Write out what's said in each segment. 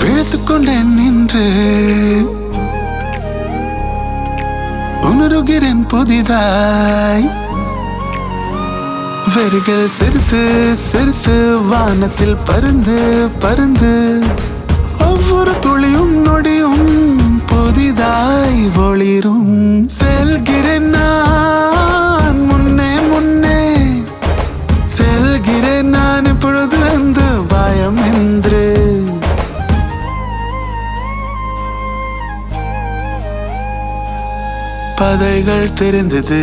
விழுத்துக்கொண்டேன் நின்று. உணருகிறேன் புதிதாய். வெறிகள் சிரித்து சிரித்து வானத்தில் பருந்து பருந்து. பாதைகள் தெரிந்தது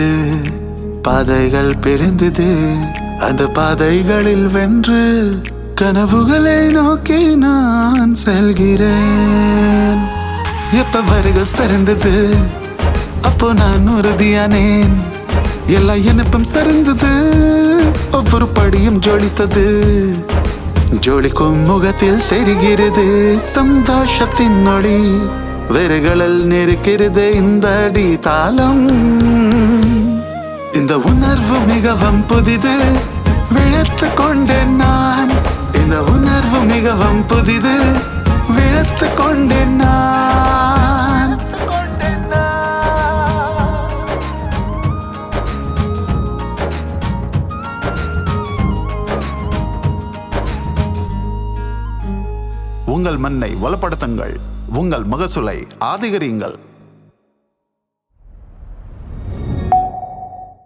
பாதைகள் பிரிந்தது. அந்த பாதைகளில் வென்று கனவுகளை நோக்கி நான் செல்கிறேன். எப்ப வரிகள் சரிந்தது அப்போ நான் உறுதியானேன். எல்லா இணைப்பும் சரிந்தது ஒவ்வொரு படியும் ஜொலித்தது. ஜோடிக்கும் முகத்தில் தெரிகிறது சந்தோஷத்தின் நொடி வெறுகளில் நெருக்கிறது இந்த அடி தாளம். இந்த உணர்வு மிகவும் புதிது விழுத்து கொண்டேன் நான். இந்த உணர்வு மிகவும் புதிது உங்கள் மண்ணை வளப்படுத்துங்கள் உங்கள் மகசூலை ஆதிகரியுங்கள்